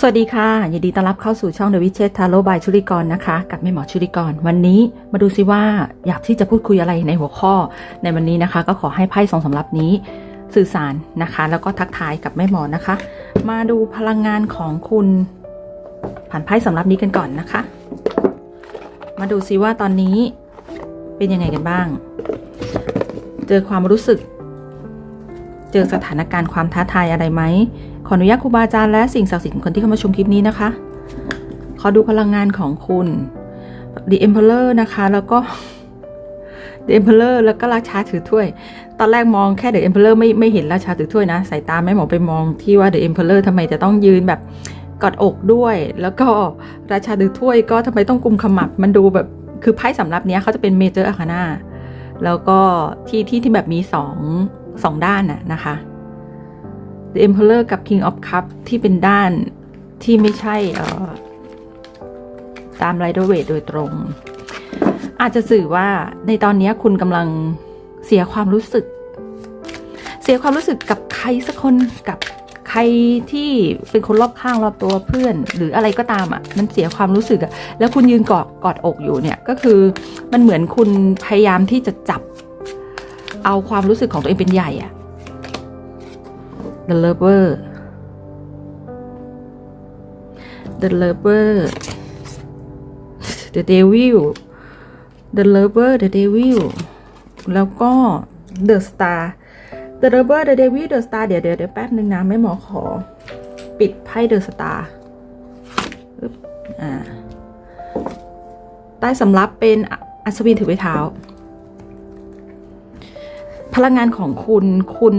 สวัสดีค่ะ ยินดีต้อนรับเข้าสู่ช่อง The Witchet Tarot by ชุลิกรนะคะ กับแม่หมอชุลิกร วันนี้มาดูซิว่าอยากที่จะพูดคุยอะไรในหัวข้อ ในวันนี้นะคะ ก็ขอให้ไพ่สองสำรับนี้สื่อสารนะคะ แล้วก็ทักทายกับแม่หมอนะคะ มาดูพลังงานของคุณ ผ่านไพ่สำรับนี้กันก่อนนะคะ มาดูซิว่าตอนนี้เป็นยังไงกันบ้าง เจอความรู้สึก เจอสถานการณ์ความท้าทายอะไรไหม ขออนุญาตครูบาอาจารย์และสิ่งศักดิ์สิทธิ์คนที่เข้ามาชมคลิปนี้นะคะ ขอดูพลังงานของคุณ The Emperor นะคะ แล้วก็ The Emperor แล้วก็ราชาถือถ้วย ตอนแรกมองแค่ The Emperor ไม่ไม่เห็นราชาถือถ้วยนะ สายตาไม่หมอไปมองที่ว่า The Emperor ทำไมจะต้องยืนแบบกอดอกด้วย แล้วก็ราชาถือถ้วยก็ทำไมต้องกุมขมับ มันดูแบบคือไพ่สำรับเนี้ยเขาจะเป็นเมเจอร์อาคานาแล้วก็ที่ที่ที่แบบมีสองสองด้านน่ะนะคะ The Emperor กับ King of Cup ที่เป็นด้านที่ไม่ใช่ตาม Rider Waite โดยตรง อาจจะสื่อว่าในตอนนี้คุณกำลังเสียความรู้สึก เสียความรู้สึกกับใครสักคนกับใครที่เป็นคนรอบข้างรอบตัวเพื่อน หรืออะไรก็ตามอะ่ะ มันเสียความรู้สึกอะแล้วคุณยืนกอดกอดอกอยู่เนี่ยก็คือมันเหมือนคุณพยายามที่จะจับ เอาความรู้สึกของตัวเองเป็นใหญ่อะ The Lover The Lover The Devil The Lover The Devil แล้วก็ The Star The Lover The Devil The Star เดี๋ยวเดี๋ยวแป๊บนึงนะ ไม่หมอขอ ปิดไพ่ The Star อ่าใต้สำรับเป็นออัศวินถือไม้เท้า พลังงานของคุณคุณ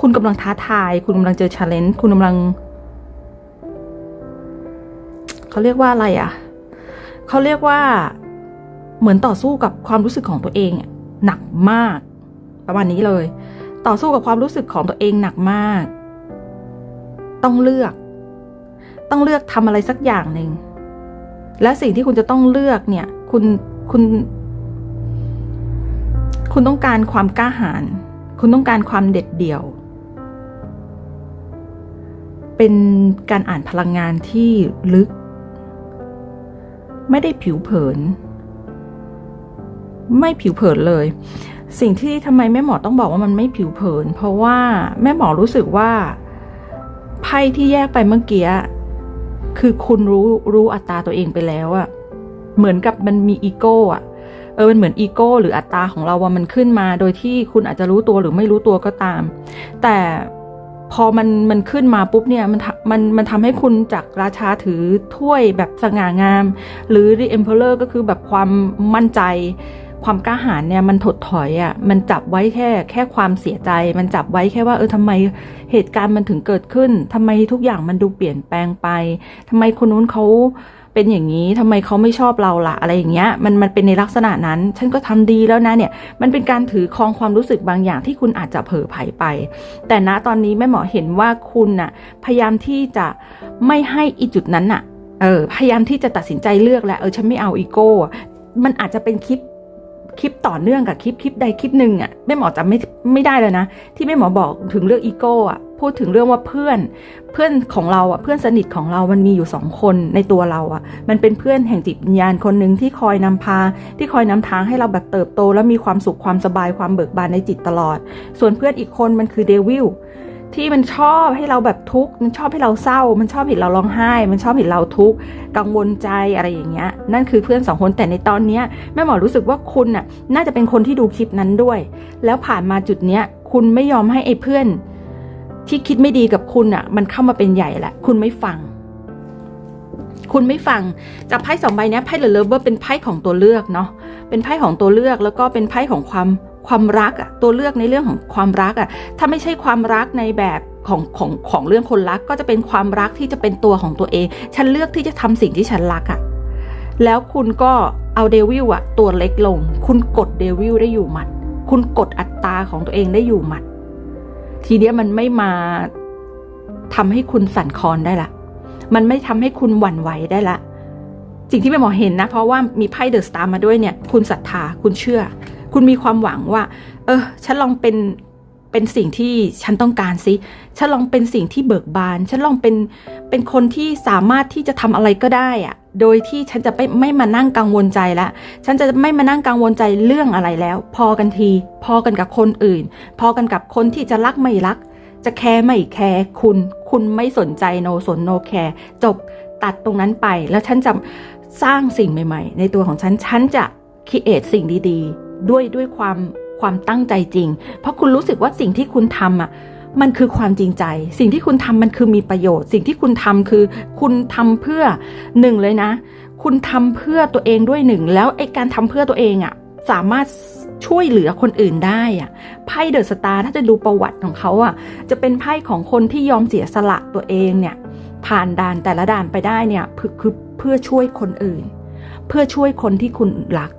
คุณกำลังท้าทาย คุณกำลังเจอ challenge คุณกำลังเขาเรียกว่าอะไรอะ่ะเขาเรียกว่าเหมือนต่อสู้กับความรู้สึกของตัวเองหนักมาก ประมาณนี้เลย ต่อสู้กับความรู้สึกของตัวเองหนักมาก ต้องเลือก ต้องเลือกทำอะไรสักอย่างหนึ่งและสิ่งที่คุณจะต้องเลือกเนี่ย คุณคุณ คุณต้องการความกล้าหาญคุณต้องการความเด็ดเดี่ยว เป็นการอ่านพลังงานที่ลึก ไม่ได้ผิวเผิน ไม่ผิวเผินเลย สิ่งที่ทำไมแม่หมอต้องบอกว่ามันไม่ผิวเผิน เพราะว่าแม่หมอรู้สึกว่าไพ่ที่แยกไปเมื่อกี้คือคุณรู้รู้อัตราตัวเองไปแล้วอะเหมือนกับมันมีอีโก้อะเออมันเหมือนอีโก้หรืออัตราของเราว่ามันขึ้นมา โดยที่คุณอาจจะรู้ตัวหรือไม่รู้ตัวก็ตาม แต่ พอมันมันขึ้นมาปุ๊บเนี่ยมันมันมันทำให้คุณจากราชาถือถ้วยแบบสง่างาม หรือ The Emperor ก็คือแบบความมั่นใจ ความกล้าหาญเนี่ยมันถดถอยอะ่ะมันจับไว้แค่แค่ความเสียใจ มันจับไว้แค่ว่าเออทำไมเหตุการณ์มันถึงเกิดขึ้นทำไมทุกอย่างมันดูเปลี่ยนแปลงไปทำไมคนนู้นเขาเเป็นอย่างนี้ทำไมเขาไม่ชอบเราล่ะอะไรอย่างเงี้ยมันมันเป็นในลักษณะนั้น ฉันก็ทำดีแล้วนะเนี่ยมันเป็นการถือครองความรู้สึกบางอย่างที่คุณอาจจะเผลอไผลไป แต่ณตอนนี้แม่หมอเห็นว่าคุณน่ะพยายามที่จะไม่ให้อีจุดนั้นน่ะเออพยายามที่จะตัดสินใจเลือกแล้วเออฉันไม่เอาอีโก้มันอาจจะเป็นคลิปคลิปต่อเนื่องกับคลิปคลิปใดคลิปหนึ่งอะแม่หมอจำไม่ไม่ได้เลยนะ ที่แม่หมอบอกถึงเรื่องอีโก้อะ พูดถึงเรื่องว่าเพื่อน เพื่อนของเราอะเพื่อนสนิทของเรามันมีอยู่สองคนในตัวเราอะ มันเป็นเพื่อนแห่งจิตวิญญาณคนหนึ่งที่คอยนำพา ที่คอยนำทางให้เราแบบเติบโต แล้วมีความสุขความสบายความเบิกบานในจิตตลอด ส่วนเพื่อนอีกคนมันคือเดวิลที่มันชอบให้เราแบบทุกข์ มันชอบให้เราเศร้า มันชอบเห็นเราร้องไห้ มันชอบเห็นเราทุกข์ กังวลใจอะไรอย่างเงี้ย นั่นคือเพื่อนสองคนแต่ในตอนเนี้ยแม่หมอรู้สึกว่าคุณน่ะน่าจะเป็นคนที่ดูคลิปนั้นด้วย แล้วผ่านมาจุดเนี้ยคุณไม่ยอมให้ไอ้เพื่อน ที่คิดไม่ดีกับคุณอะ มันเข้ามาเป็นใหญ่แหละ คุณไม่ฟัง คุณไม่ฟังจากไพ่สองใบนี้ไพ่เดอะเลเวอร์เป็นไพ่ของตัวเลือกเนาะเป็นไพ่ของตัวเลือกแล้วก็เป็นไพ่ของความความรักอะตัวเลือกในเรื่องของความรักอะถ้าไม่ใช่ความรักในแบบของของของเรื่องคนรักก็จะเป็นความรักที่จะเป็นตัวของตัวเอง ฉันเลือกที่จะทำสิ่งที่ฉันรักอะแล้วคุณก็เอาเดวิลอะตัวเล็กลง คุณกดเดวิลได้อยู่หมัด คุณกดอัตราของตัวเองได้อยู่หมัด ทีเนี้ยมันไม่มาทำให้คุณสั่นคลอนได้ละ มันไม่ทำให้คุณหวั่นไหวได้ละ สิ่งที่แม่หมอเห็นนะ เพราะว่ามีไพ่เดอะสตาร์มาด้วยเนี่ย คุณศรัทธา คุณเชื่อ คุณมีความหวังว่า เออ ฉันลองเป็น เป็นสิ่งที่ฉันต้องการสิ ฉันลองเป็นสิ่งที่เบิกบาน ฉันลองเป็น เป็นคนที่สามารถที่จะทำอะไรก็ได้อะ โดยที่ฉันจะไม่ไม่มานั่งกังวลใจละ ฉันจะไม่มานั่งกังวลใจเรื่องอะไรแล้ว พอกันที พอกันกับคนอื่น พอกันกับคนที่จะรักไม่รัก จะแคร์ไม่แคร์คุณ คุณไม่สนใจโนสนโนแคร์จบตัดตรงนั้นไป แล้วฉันจะสร้างสิ่งใหม่ ๆ ในตัวของฉัน ฉันจะคิดเอทสิ่งดี ๆ ด้วยด้วยความความตั้งใจจริง เพราะคุณรู้สึกว่าสิ่งที่คุณทำอะ มันคือความจริงใจ สิ่งที่คุณทำมันคือมีประโยชน์ สิ่งที่คุณทำคือ คุณทำเพื่อหนึ่งเลยนะ คุณทำเพื่อตัวเองด้วยหนึ่ง แล้วไอ้การทำเพื่อตัวเองอะสามารถช่วยเหลือคนอื่นได้อะไพ่เดอะสตาร์ถ้าจะดูประวัติของเขาอะจะเป็นไพ่ของคนที่ยอมเสียสละตัวเองเนี่ยผ่านด่านแต่ละด่านไปได้เนี่ยคือเพื่อช่วยคนอื่น เพื่อช่วยคนที่คุณรัก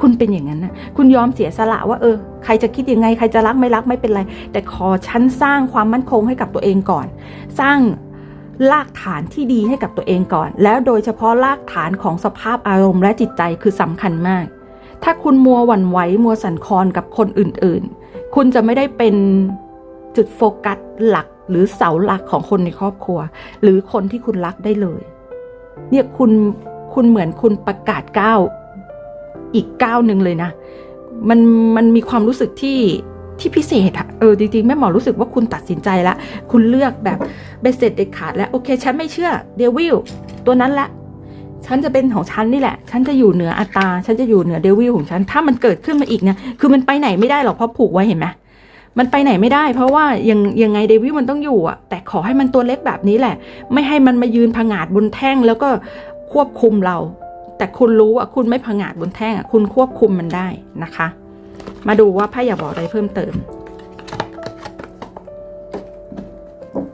คุณเป็นอย่างนั้นนะคุณยอมเสียสละว่าเออ ใครจะคิดยังไง ใครจะรักไม่รักไม่เป็นไร แต่ขอฉันสร้างความมั่นคงให้กับตัวเองก่อน สร้างรากฐานที่ดีให้กับตัวเองก่อน แล้วโดยเฉพาะรากฐานของสภาพอารมณ์และจิตใจคือสำคัญมาก ถ้าคุณมัวหวั่นไหวมัวสั่นคลอนกับคนอื่นๆ คุณจะไม่ได้เป็นจุดโฟกัสหลักหรือเสาหลักของคนในครอบครัว หรือคนที่คุณรักได้เลย เนี่ยคุณคุณเหมือนคุณประกาศก้าว อีกก้าวหนึ่งเลยนะ มันมันมีความรู้สึกที่ที่พิเศษอะเออจริงๆแม่หมอรู้สึกว่าคุณตัดสินใจละคุณเลือกแบบเบสเสร็จเด็ดขาดแล้วโอเค ฉันไม่เชื่อเดวิลตัวนั้นละฉันจะเป็นของฉันนี่แหละ ฉันจะอยู่เหนืออัตตาฉันจะอยู่เหนือเดวิลของฉัน ถ้ามันเกิดขึ้นมาอีกเนี่ย คือมันไปไหนไม่ได้หรอกเพราะผูกไว้เห็นไหมมันไปไหนไม่ได้ เพราะว่ายังยังไงเดวิลมันต้องอยู่อะแต่ขอให้มันตัวเล็กแบบนี้แหละ ไม่ให้มันมายืนผงาดบนแท่งแล้วก็ควบคุมเรา แต่คุณรู้ว่าคุณไม่ผงาดบนแท่งอะคุณควบคุมมันได้นะคะ มาดูว่าไพ่อยากบอกอะไรเพิ่มเติม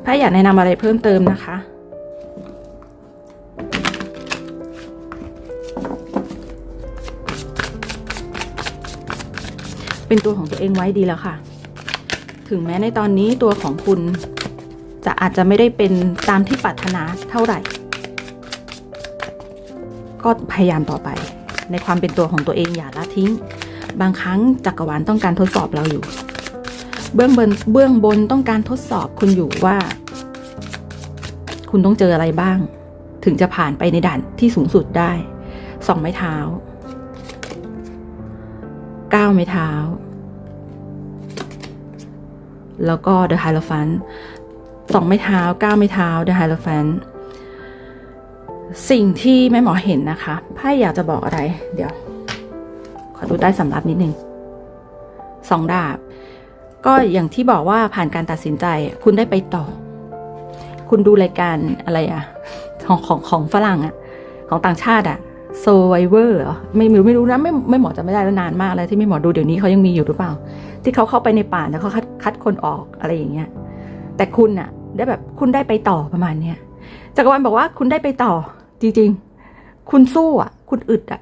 ไพ่อยากแนะนำอะไรเพิ่มเติมนะคะเป็นตัวของตัวเองไว้ดีแล้วค่ะ ถึงแม้ในตอนนี้ตัวของคุณจะอาจจะไม่ได้เป็นตามที่ปรารถนาเท่าไหร่ ก็พยายามต่อไป ในความเป็นตัวของตัวเองอย่าละทิ้ง บางครั้งจักรวาลต้องการทดสอบเราอยู่ เบื้องบนเบื้องบนต้องการทดสอบคุณอยู่ว่า คุณต้องเจออะไรบ้าง ถึงจะผ่านไปในด่านที่สูงสุดได้สองไม้เท้าเก้าไม้เท้า แล้วก็ The Hierophant สองไม้เท้าเก้าไม้เท้า The Hierophant สิ่งที่แม่หมอเห็นนะคะไพ่อยากจะบอกอะไร เดี๋ยว ขอดูได้สำรับนิดนึงสองดาบ ก็อย่างที่บอกว่าผ่านการตัดสินใจ คุณได้ไปต่อ คุณดูรายการอะไรอะของของของฝรั่งอะของต่างชาติอะ Survivor เหรอไม่รู้ไม่รู้นะไม่ไม่หมอจะไม่ได้แล้วนานมากแล้วที่ไม่หมอดูเดี๋ยวนี้เขายังมีอยู่หรือเปล่า ที่เขาเข้าไปในป่าแล้วเขาคัดคัดคนออกอะไรอย่างเงี้ยแต่คุณอะได้แบบคุณได้ไปต่อประมาณเนี้ยจักรวาลบอกว่าคุณได้ไปต่อ จริงๆ คุณสู้อะ คุณอึดอะ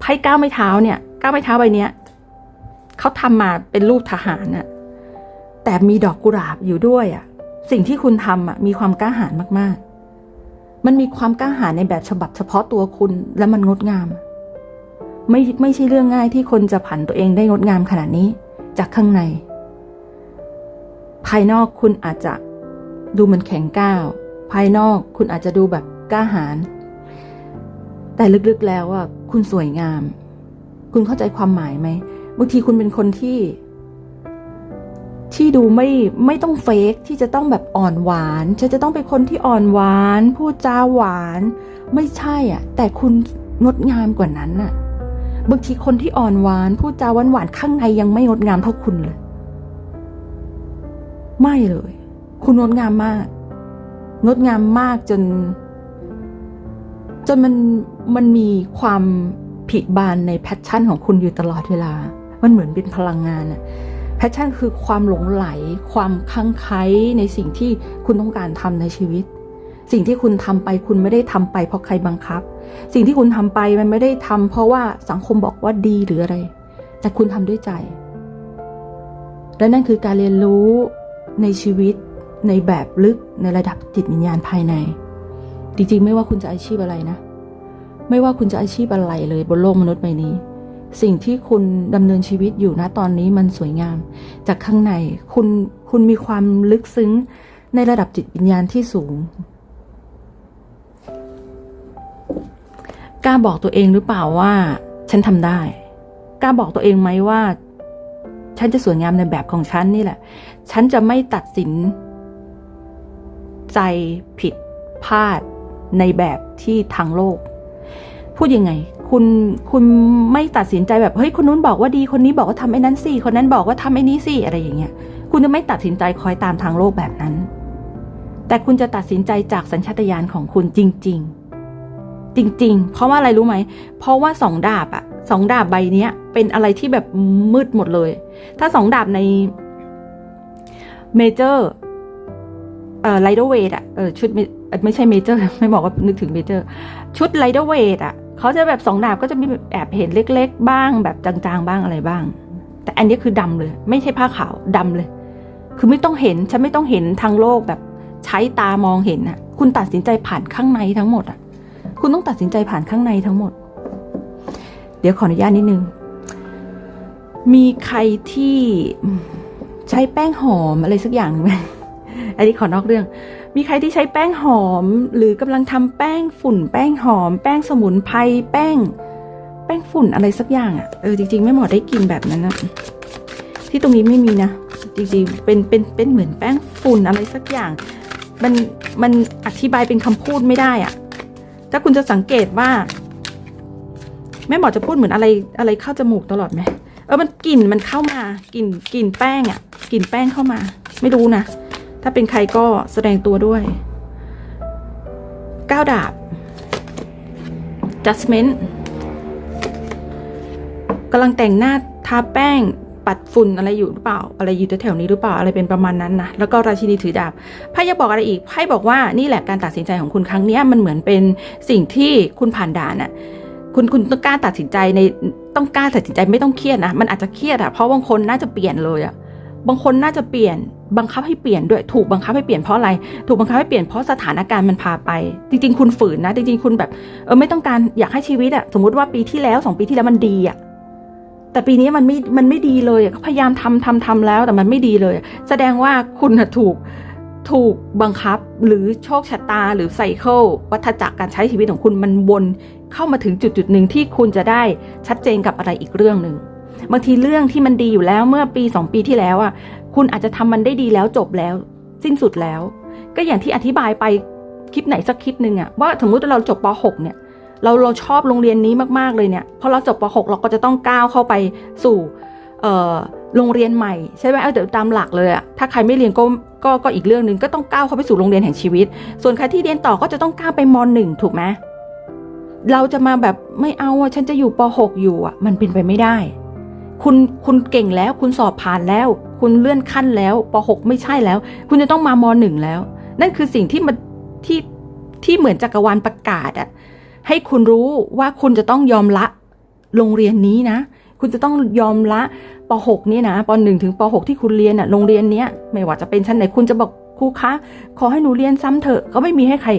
ไพ่ก้าวไม่เท้าเนี่ย ก้าวไม่เท้าใบเนี้ยเขาทำมาเป็นรูปทหารอะแต่มีดอกกุหลาบอยู่ด้วยอะ สิ่งที่คุณทำอะ มีความกล้าหาญมากๆ มันมีความกล้าหาญในแบบฉบับเฉพาะตัวคุณและมันงดงาม ไม่ไม่ใช่เรื่องง่ายที่คนจะผันตัวเองได้งดงามขนาดนี้ จากข้างใน ภายนอกคุณอาจจะดูเหมือนแข็งก้าว ภายนอกคุณอาจจะดูแบบกล้าหาญ แต่ลึกๆแล้วอะคุณสวยงาม คุณเข้าใจความหมายไหมบางทีคุณเป็นคนที่ ที่ดูไม่ไม่ต้องเฟกที่จะต้องแบบอ่อนหวานฉันจะต้องเป็นคนที่อ่อนหวาน พูดจาหวาน ไม่ใช่อะ แต่คุณงดงามกว่านั้นน่ะบางทีคนที่อ่อนหวาน พูดจาหวานหวานข้างในยังไม่งดงามเท่าคุณเลย ไม่เลย คุณงดงามมาก งดงามมากจน จนมันมันมีความผิดบานในแพชชั่นของคุณอยู่ตลอดเวลา มันเหมือนเป็นพลังงานอะแพชชั่นคือความหลงไหล ความคลั่งไคล้ในสิ่งที่คุณต้องการทำในชีวิต สิ่งที่คุณทำไปคุณไม่ได้ทำไปเพราะใครบังคับ สิ่งที่คุณทำไปมันไม่ได้ทำเพราะว่าสังคมบอกว่าดีหรืออะไร แต่คุณทำด้วยใจ และนั่นคือการเรียนรู้ในชีวิตในแบบลึกในระดับจิตวิญญาณภายใน จริงๆ ไม่ว่าคุณจะอาชีพอะไรนะ ไม่ว่าคุณจะอาชีพอะไรเลยบนโลกมนุษย์ใบนี้ สิ่งที่คุณดำเนินชีวิตอยู่นะตอนนี้มันสวยงาม จากข้างในคุณคุณมีความลึกซึ้งในระดับจิตวิญญาณที่สูงกล้าบอกตัวเองหรือเปล่าว่า ฉันทำได้กล้าบอกตัวเองไหมว่า ฉันจะสวยงามในแบบของฉันนี่แหละ ฉันจะไม่ตัดสิน ใจผิดพลาด ในแบบที่ทางโลก พูดยังไง คุณคุณไม่ตัดสินใจแบบเฮ้ยคนนู้นบอกว่าดีคนนี้บอกว่าทำไอ้นั้นสิคนนั้นบอกว่าทำไอ้นี้สิอะไรอย่างเงี้ย คุณจะไม่ตัดสินใจคอยตามทางโลกแบบนั้น แต่คุณจะตัดสินใจจากสัญชาตญาณของคุณจริง ๆ จริง ๆ เพราะว่าอะไรรู้ไหมเพราะว่าสองดาบอะสองดาบใบเนี้ย เป็นอะไรที่แบบมืดหมดเลย ถ้าสองดาบในเมเจอร์เอ่อไลเดอร์เวทอะเออชุด ไม่ใช่เมเจอร์ไม่บอกว่านึกถึงเมเจอร์ ชุดไลเดอร์เวทอะเขาจะแบบสองดาบก็จะมีแอบเห็นเล็ก ๆ บ้าง แบบจางๆ บ้างอะไรบ้าง แต่อันนี้คือดำเลย ไม่ใช่ผ้าขาวดำเลย คือไม่ต้องเห็นฉันไม่ต้องเห็นทางโลกแบบใช้ตามองเห็นอะ คุณตัดสินใจผ่านข้างในทั้งหมดอะ คุณต้องตัดสินใจผ่านข้างในทั้งหมด เดี๋ยวขออนุญาตนิดนึง มีใครที่ใช้แป้งหอมอะไรสักอย่างหนึ่งไหมอันนี้ขอนอกเรื่อง มีใครที่ใช้แป้งหอม หรือกำลังทำแป้งฝุ่น แป้งหอม แป้งสมุนไพรแป้ง แป้งฝุ่นอะไรสักอย่างอะ่ะเออจริง ๆ ไม่เหมาะได้กินแบบนั้นนะที่ตรงนี้ไม่มีนะจริงๆเป็นเป็นเป็นเหมือนแป้งฝุ่นอะไรสักอย่าง มันมันอธิบายเป็นคำพูดไม่ได้อะ่ะถ้าคุณจะสังเกตว่า แม่หมอจะพูดเหมือนอะไรอะไรเข้าจมูกตลอดไหมเออมันกลิ่นมันเข้ามากลิ่นกลิ่นแป้งอะ่ะกลิ่นแป้งเข้ามา ไม่รู้นะ ถ้าเป็นใครก็แสดงตัวด้วยก้าวดาบ judgment กำลังแต่งหน้าทาแป้งปัดฝุ่นอะไรอยู่หรือเปล่า อะไรอยู่แถวๆนี้หรือเปล่าอะไรเป็นประมาณนั้นนะแล้วก็ราชินีถือดาบไพ่ยังบอกอะไรอีกไพ่บอกว่านี่แหละการตัดสินใจของคุณครั้งนี้มันเหมือนเป็นสิ่งที่คุณผ่านด่านอะคุณคุณต้องกล้าตัดสินใจในต้องกล้าตัดสินใจไม่ต้องเครียดนะมันอาจจะเครียดอะเพราะบางคนน่าจะเปลี่ยนเลยอะ บางคนน่าจะเปลี่ยนบังคับให้เปลี่ยนด้วยถูกบังคับให้เปลี่ยนเพราะอะไร ถูกบังคับให้เปลี่ยนเพราะสถานการณ์มันพาไป จริง ๆ คุณฝืนนะ จริง ๆ คุณแบบเออไม่ต้องการอยากให้ชีวิตอะสมมติว่าปีที่แล้วสองปีที่แล้วมันดีอะแต่ปีนี้มันไม่มันไม่ดีเลยก็พยายามทำทำทำแล้วแต่มันไม่ดีเลย แสดงว่าคุณน่ะถูกถูกบังคับหรือโชคชะตาหรือไซเคิลวัฏจักรการใช้ชีวิตของคุณมันวนเข้ามาถึงจุดจุดหนึ่งที่คุณจะได้ชัดเจนกับอะไรอีกเรื่องหนึ่ง บางทีเรื่องที่มันดีอยู่แล้วเมื่อปีสองปีที่แล้วอะ คุณอาจจะทำมันได้ดีแล้วจบแล้ว สิ้นสุดแล้ว ก็อย่างที่อธิบายไปคลิปไหนสักคลิปหนึ่งอะว่าสมมติเราจบป .6 เนี่ย เราเราชอบโรงเรียนนี้มากๆเลยเนี่ยพอเราจบป .6 เราก็จะต้องก้าวเข้าไปสู่เอ่อโรงเรียนใหม่ใช่ไหมเอาแต่ตามหลักเลยอะถ้าใครไม่เรียนก็ก็ก็อีกเรื่องหนึ่งก็ต้องก้าวเข้าไปสู่โรงเรียนแห่งชีวิต ส่วนใครที่เรียนต่อก็จะต้องก้าวไปมหนึ่งถูกไหมเราจะมาแบบไม่เอาอะฉันจะอยู่ป .6 อยู่อะมันเป็นไปไม่ได้ คุณคุณเก่งแล้ว คุณสอบผ่านแล้ว คุณเลื่อนขั้นแล้วป .6 ไม่ใช่แล้ว คุณจะต้องมามหนึ่งแล้ว นั่นคือสิ่งที่มันที่ที่เหมือนจักรวาลประกาศอะให้คุณรู้ว่าคุณจะต้องยอมละโรงเรียนนี้นะ คุณจะต้องยอมละป .6 นี่นะป .1 ถึงป .6 ที่คุณเรียนอะโรงเรียนเนี้ยไม่ว่าจะเป็นชั้นไหนคุณจะบอกครูคะขอให้หนูเรียนซ้ำเถอะก็ไม่มีให้ใคร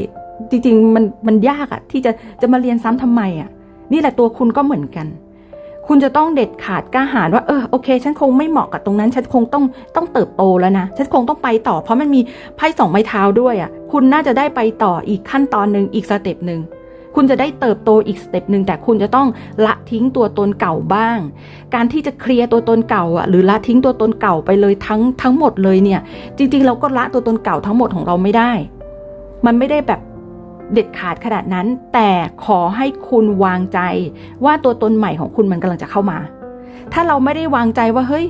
จริง ๆ มันมันยากอะที่จะจะมาเรียนซ้ำทำไมอะนี่แหละตัวคุณก็เหมือนกัน คุณจะต้องเด็ดขาดกล้าหาญว่าเออโอเค ฉันคงไม่เหมาะกับตรงนั้น ฉันคงต้องต้องเติบโตแล้วนะ ฉันคงต้องไปต่อ เพราะมันมีไพ่สองไม้เท้าด้วยอะ่ะ คุณน่าจะได้ไปต่ออีกขั้นตอนหนึ่งอีกสเต็ปหนึ่งคุณจะได้เติบโตอีกสเต็ปหนึ่งแต่คุณจะต้องละทิ้งตัวตนเก่าบ้าง การที่จะเคลียร์ตัวตนเก่าอะหรือละทิ้งตัวตนเก่าไปเลยทั้งทั้งหมดเลยเนี่ย จริง ๆ เราก็ละตัวตนเก่าทั้งหมดของเราไม่ได้ มันไม่ได้แบบ เด็ดขาดขนาดนั้น แต่ขอให้คุณวางใจ ว่าตัวตนใหม่ของคุณมันกำลังจะเข้ามา ถ้าเราไม่ได้วางใจว่าเฮ้ย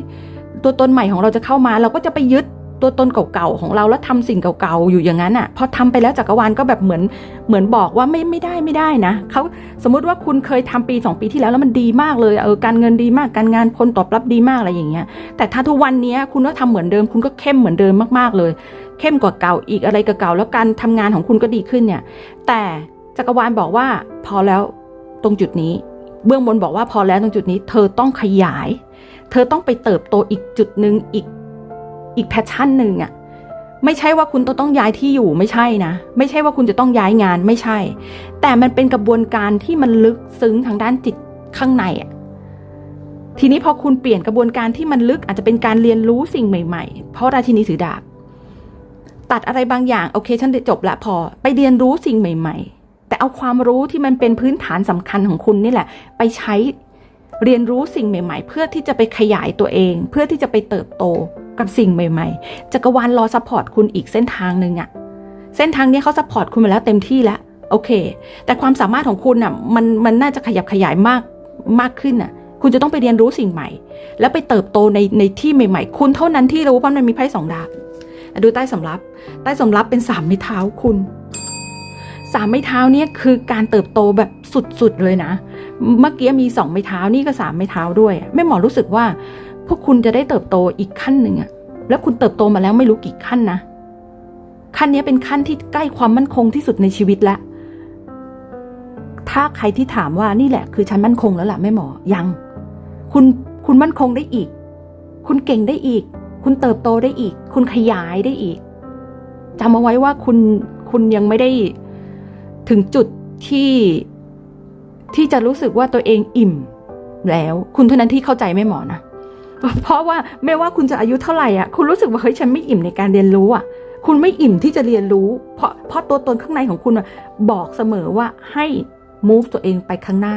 ตัวตนใหม่ของเราจะเข้ามา เราก็จะไปยึด ตัวตนเก่าๆของเราแล้วทำสิ่งเก่าๆอยู่อย่างนั้นอะ พอทำไปแล้วจักรวาลก็แบบเหมือนเหมือนบอกว่าไม่ไม่ได้ไม่ได้นะเขาสมมุติว่าคุณเคยทำปีสองปีที่แล้วแล้วมันดีมากเลยเออการเงินดีมากการงานคนตอบรับดีมากอะไรอย่างเงี้ย แต่ถ้าทุกวันนี้คุณก็ทำเหมือนเดิม คุณก็เข้มเหมือนเดิมมากๆเลย เข้มกว่าเก่าอีกอะไรกับเก่าแล้วการทำงานของคุณก็ดีขึ้นเนี่ย แต่จักรวาลบอกว่าพอแล้วตรงจุดนี้ เบื้องบนบอกว่าพอแล้วตรงจุดนี้ เธอต้องขยาย เธอต้องไปเติบโตอีกจุดหนึ่งอีก อีกแพชชั่นหนึ่งอะ่ะไม่ใช่ว่าคุณต้องต้องย้ายที่อยู่ไม่ใช่นะ ไม่ใช่ว่าคุณจะต้องย้ายงานไม่ใช่ แต่มันเป็นกระบวนการที่มันลึกซึ้งทางด้านจิตข้างในอะ่ะทีนี้พอคุณเปลี่ยนกระบวนการที่มันลึกอาจจะเป็นการเรียนรู้สิ่งใหม่ๆ เพราะราชินีถือดาบตัดอะไรบางอย่างโอเคฉันจบละพอไปเรียนรู้สิ่งใหม่ ๆ แต่เอาความรู้ที่มันเป็นพื้นฐานสำคัญของคุณนี่แหละ ไปใช้เรียนรู้สิ่งใหม่ ๆ เพื่อที่จะไปขยายตัวเอง เพื่อที่จะไปเติบโต กับสิ่งใหม่ๆ จักรวาลรอซัพพอร์ตคุณอีกเส้นทางหนึ่งอะเส้นทางนี้เขาซัพพอร์ตคุณมาแล้วเต็มที่แล้วโอเค แต่ความสามารถของคุณอะมันมันน่าจะขยับขยายมากมากขึ้นอะคุณจะต้องไปเรียนรู้สิ่งใหม่ แล้วไปเติบโตในในที่ใหม่ ๆ คุณเท่านั้นที่รู้เพราะมันมีไพ่สองดาบดูใต้สำรับ ใต้สำรับเป็นสามไม้เท้าคุณสามไม้เท้าเนี่ยคือการเติบโตแบบสุดๆเลยนะ เมื่อกี้มีสองไม้เท้านี่ก็สามไม้เท้าด้วยแม่หมอรู้สึกว่า พวกคุณจะได้เติบโตอีกขั้นหนึ่งอะแล้วคุณเติบโตมาแล้วไม่รู้กี่ขั้นนะ ขั้นนี้เป็นขั้นที่ใกล้ความมั่นคงที่สุดในชีวิตแล้วถ้าใครที่ถามว่านี่แหละ คือฉันมั่นคงแล้วล่ะแม่หมอ ยัง คุณคุณมั่นคงได้อีก คุณเก่งได้อีก คุณเติบโตได้อีก คุณขยายได้อีกจำเอาไว้ว่าคุณคุณยังไม่ได้ถึงจุดที่ที่จะรู้สึกว่าตัวเองอิ่มแล้ว คุณเท่านั้นที่เข้าใจแม่หมอนะ เพราะว่าไม่ว่าคุณจะอายุเท่าไหร่อะคุณรู้สึกว่าเฮ้ยฉันไม่อิ่มในการเรียนรู้อะ คุณไม่อิ่มที่จะเรียนรู้ เพราะเพราะตัวตนข้างในของคุณบอกเสมอว่าให้ move ตัวเองไปข้างหน้า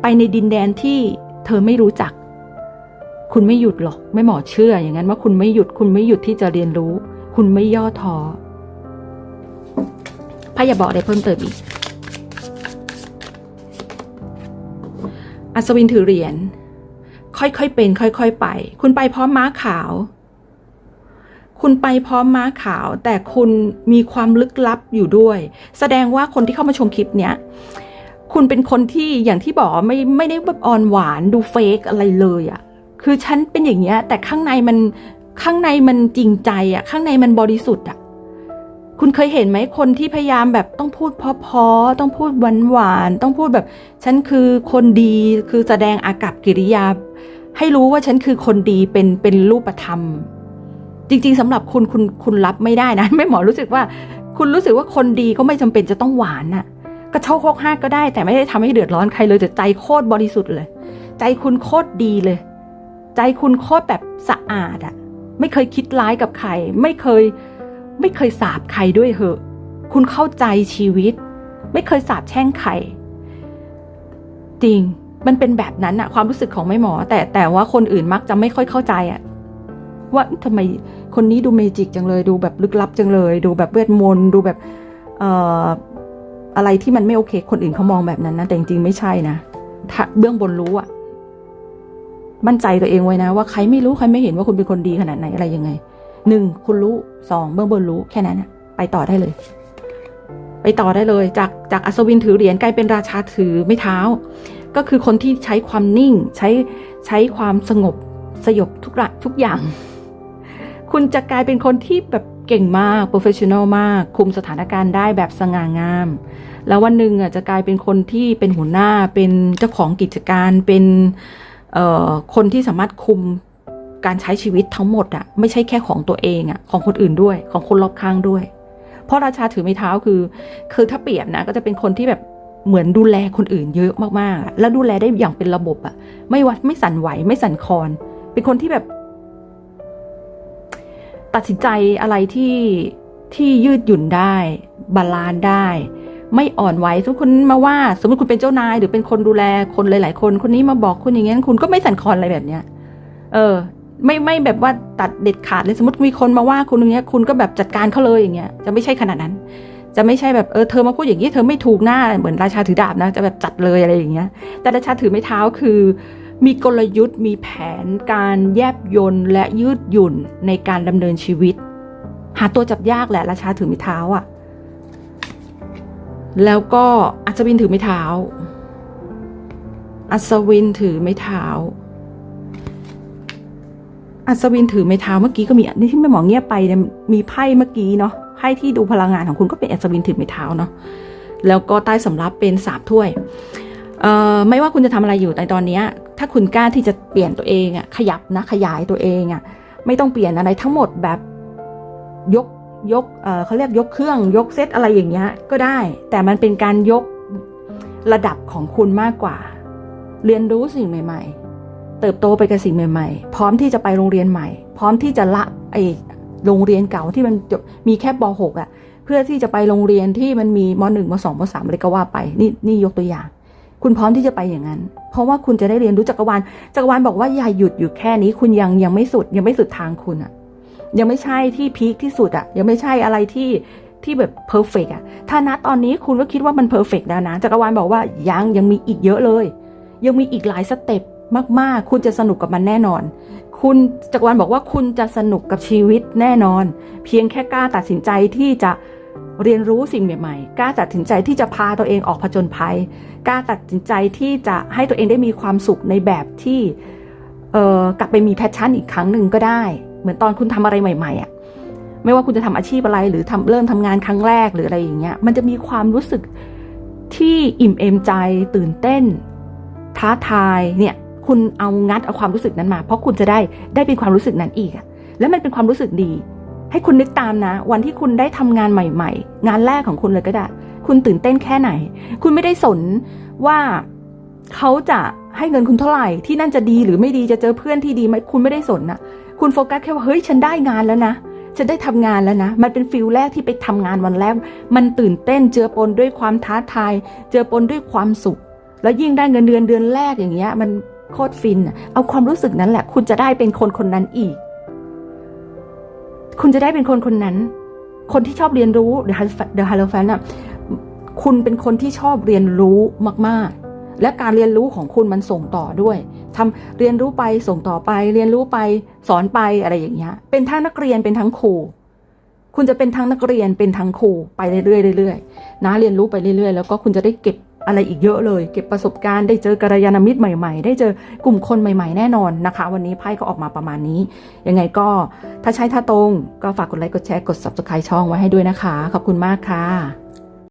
ไปในดินแดนที่เธอไม่รู้จัก คุณไม่หยุดหรอกไม่หมอเชื่ออย่างนั้นว่าคุณไม่หยุดคุณไม่หยุดที่จะเรียนรู้ คุณไม่ย่อท้อพายาบอกได้เพิ่มเติมอีกอัศวินถือเหรียญ ค่อยๆเป็น ค่อยๆไป คุณไปพร้อมม้าขาว คุณไปพร้อมม้าขาว แต่คุณมีความลึกลับอยู่ด้วย แสดงว่าคนที่เข้ามาชมคลิปเนี้ยคุณเป็นคนที่อย่างที่บอกไม่ไม่ได้แบบอ่อนหวานดูเฟกอะไรเลยอะ่ะคือฉันเป็นอย่างเงี้ย แต่ข้างในมันข้างในมันจริงใจอะ่ะ ข้างในมันบริสุทธิ์อะคุณเคยเห็นไหมคนที่พยายามแบบต้องพูดเพราะๆต้องพูดหวานๆต้องพูดแบบ ฉันคือคนดีคือแสดงอากับกิริยา ให้รู้ว่าฉันคือคนดีเป็นเป็นรูปธรรม จริง ๆสำหรับคุณคุณคุณรับไม่ได้นะไม่หมอรู้สึกว่า คุณรู้สึกว่าคนดีก็ไม่จำเป็นจะต้องหวานน่ะกระโชกโคกห้าก็ได้ แต่ไม่ได้ทำให้เดือดร้อนใครเลยแต่ใจโคตรบริสุทธิ์เลย ใจคุณโคตรดีเลย ใจคุณโคตรแบบสะอาดอะไม่เคยคิดร้ายกับใคร ไม่เคย ไม่เคยสาบใครด้วยเหอะ คุณเข้าใจชีวิต ไม่เคยสาบแช่งใคร จริง มันเป็นแบบนั้นอะความรู้สึกของไม่หมอ แต่แต่ว่าคนอื่นมักจะไม่ค่อยเข้าใจอะว่าทำไมคนนี้ดูเมจิกจังเลย ดูแบบลึกลับจังเลย ดูแบบเวทมนต์ดูแบบเอ่ออะไรที่มันไม่โอเค คนอื่นเขามองแบบนั้นนะแต่จริงๆไม่ใช่นะเบื้องบนรู้อะมั่นใจตัวเองไว้นะ ว่าใครไม่รู้ใครไม่เห็นว่าคุณเป็นคนดีขนาดไหนอะไรยังไงหนึ่งคุณรู้สองเบื้องบนรู้แค่นั้นอะไปต่อได้เลย ไปต่อได้เลย จากจากอัศวินถือเหรียญกลายเป็นราชาถือไม่เท้า ก็คือคนที่ใช้ความนิ่ง ใช้ใช้ความสงบสยบทุกระทุกอย่าง คุณจะกลายเป็นคนที่แบบเก่งมากโปรเฟชชั่นอลมาก คุมสถานการณ์ได้แบบสง่างาม แล้ววันหนึ่งอะจะกลายเป็นคนที่เป็นหัวหน้าเป็นเจ้าของกิจการเป็นเอ่อคนที่สามารถคุมการใช้ชีวิตทั้งหมดอะไม่ใช่แค่ของตัวเองอะของคนอื่นด้วยของคนรอบข้างด้วย เพราะราชาถือไม้เท้าคือ คือถ้าเปรียบนะก็จะเป็นคนที่แบบ เหมือนดูแลคนอื่นเยอะมากๆ แล้วดูแลได้อย่างเป็นระบบอะไม่วัดไม่สั่นไหวไม่สั่นคลอน เป็นคนที่แบบ ตัดสินใจอะไรที่ที่ยืดหยุ่นได้ บาลานซ์ได้ ไม่อ่อนไหวสมมติคุณมาว่า สมมติคุณเป็นเจ้านาย หรือเป็นคนดูแลคนหลาย ๆ คนคนนี้มาบอกคุณอย่างงี้นคุณก็ไม่สั่นคลอนอะไรแบบเนี้ย เออ ไม่ไม่แบบว่าตัดเด็ดขาดเลยสมมติมีคนมาว่าคุณอย่างเงี้ย คุณก็แบบจัดการเขาเลยอย่างเงี้ย จะไม่ใช่ขนาดนั้น จะไม่ใช่แบบเออเธอมาพูดอย่างนี้เธอไม่ถูกหน้าเหมือนราชาถือดาบนะจะแบบจัดเลยอะไรอย่างเงี้ย แต่ราชาถือไม้เท้าคือ มีกลยุทธ์มีแผนการแยบยนต์และยืดหยุ่นในการดำเนินชีวิต หาตัวจับยากแหละราชาถือไม้เท้าอะ่ะ แล้วก็อัศวินถือไม้เท้า อัศวินถือไม้เท้าอัศวินถือไม้เท้าเมื่อกี้ก็มีนี่ที่แม่หมอเงียบไปเนี่ยมีไพ่เมื่อกี้เนาะ ไพ่ที่ดูพลังงานของคุณก็เป็นอัศวินถือไม้เท้าเนาะแล้วก็ใต้สำรับเป็นสามถ้วยเอ่อไม่ว่าคุณจะทำอะไรอยู่ในตอนนี้ ถ้าคุณกล้าที่จะเปลี่ยนตัวเองอะขยับนะขยายตัวเองอะไม่ต้องเปลี่ยนอะไรทั้งหมดแบบยกยกเเขาเรียกยกเครื่องยกเซตอะไรอย่างเงี้ยก็ได้ แต่มันเป็นการยกระดับของคุณมากกว่า เรียนรู้สิ่งใหม่ ๆ เติบโตไปกับสิ่งใหม่ ๆ พร้อมที่จะไปโรงเรียนใหม่ พร้อมที่จะละไอ โรงเรียนเก่าที่มันจบมีแค่ป .6 อะ่ะ เพื่อที่จะไปโรงเรียนที่มันมีม .1 ม .2 ม .3 อะไรก็ว่าไป นี่นี่ยกตัวอย่าง คุณพร้อมที่จะไปอย่างนั้น เพราะว่าคุณจะได้เรียนรู้จักรวาลจักรวาลบอกว่าอย่าหยุดอยู่แค่นี้ คุณยังยังไม่สุดยังไม่สุดทางคุณอะ่ะ ยังไม่ใช่ที่พีคที่สุดอะ่ะ ยังไม่ใช่อะไรที่ที่แบบเพอร์เฟกอะถ้าณตอนนี้คุณก็คิดว่ามันเพอร์เฟกแล้วนะจักรวาลบอกว่ายังยังมีอีกเยอะเลย ยังมีอีกหลายสเต็ป มากๆ คุณจะสนุกกับมันแน่นอน คุณจักรวาลบอกว่าคุณจะสนุกกับชีวิตแน่นอน เพียงแค่กล้าตัดสินใจที่จะเรียนรู้สิ่งใหม่ๆ กล้าตัดสินใจที่จะพาตัวเองออกผจญภัย กล้าตัดสินใจที่จะให้ตัวเองได้มีความสุขในแบบที่เออกลับไปมีแพชชั่นอีกครั้งหนึ่งก็ได้ เหมือนตอนคุณทำอะไรใหม่ๆอะ่ะ ไม่ว่าคุณจะทำอาชีพอะไรหรือทำเริ่มทำงานครั้งแรกหรืออะไรอย่างเงี้ย มันจะมีความรู้สึกที่อิ่มเอมใจตื่นเต้น ท้าทายเนี่ย คุณเอางัดเอาความรู้สึกนั้นมา เพราะคุณจะได้ได้เป็นความรู้สึกนั้นอีกและมันเป็นความรู้สึกดี ให้คุณนึกตามนะ วันที่คุณได้ทำงานใหม่ ๆ งานแรกของคุณเลยก็ได้ คุณตื่นเต้นแค่ไหน คุณไม่ได้สนว่าเขาจะให้เงินคุณเท่าไหร่ ที่นั่นจะดีหรือไม่ดีจะเจอเพื่อนที่ดีไหมคุณไม่ได้สนนะคุณโฟกัสแค่ว่าเฮ้ยฉันได้งานแล้วนะฉันได้ทำงานแล้วนะ มันเป็นฟิลแรกที่ไปทำงานวันแรก มันตื่นเต้นเจือปนด้วยความท้าทาย เจือปนด้วยความสุข แล้วยิ่งได้เงินเดือนเดือนแรกอย่างเงี้ย มัน โคตรฟิน เอาความรู้สึกนั้นแหละ คุณจะได้เป็นคนคนนั้นอีก คุณจะได้เป็นคนคนนั้น คนที่ชอบเรียนรู้ The Hal- The h a l o f a n อะคุณเป็นคนที่ชอบเรียนรู้มาก ๆ และการเรียนรู้ของคุณมันส่งต่อด้วยทำเรียนรู้ไปส่งต่อไป เรียนรู้ไปสอนไปอะไรอย่างเงี้ย เป็นทั้งนักเรียนเป็นทั้งครูคุณจะเป็นทั้งนักเรียนเป็นทั้งครูไปเรื่อยๆเรื่อยๆนะเรียนรู้ไปเรื่อยๆ แล้วก็คุณจะได้เก็บ อะไรอีกเยอะเลย เก็บประสบการณ์ได้เจอกัลยาณมิตรใหม่ๆ ได้เจอกลุ่มคนใหม่ๆ แน่นอนนะคะ วันนี้ไพ่ก็ออกมาประมาณนี้ ยังไงก็ถ้าใช้ท่าตรงก็ฝากกดไลค์กดแชร์กด subscribe ช่องไว้ให้ด้วยนะคะ ขอบคุณมากค่ะ